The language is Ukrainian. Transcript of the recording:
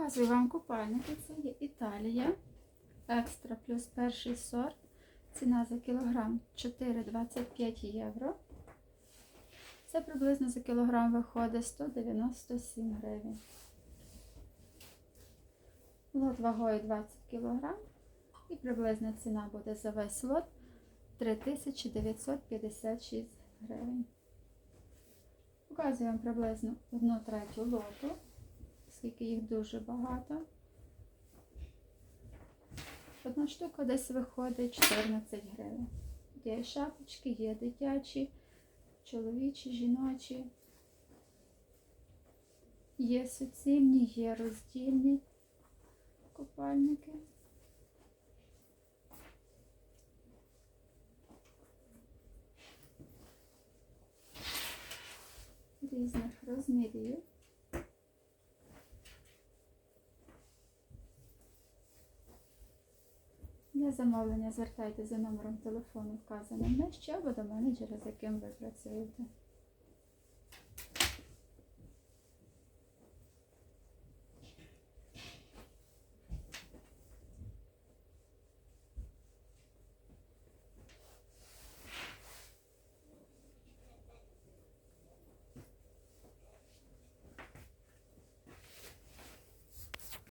Показую вам купальники. Це є Італія. Екстра плюс перший сорт. Ціна за кілограм 4,25 євро. Це приблизно за кілограм виходить 197 гривень. Лот вагою 20 кг. І приблизна ціна буде за весь лот 3956 гривень. Показую вам приблизно одну третю лоту, оскільки їх дуже багато. Одна штука десь виходить 14 гривень. Є шапочки, є дитячі, чоловічі, жіночі. Є суцільні, є роздільні купальники. Різних розмірів. Для замовлення звертайтеся за номером телефону, вказаним нижче, або до менеджера, з яким ви працюєте.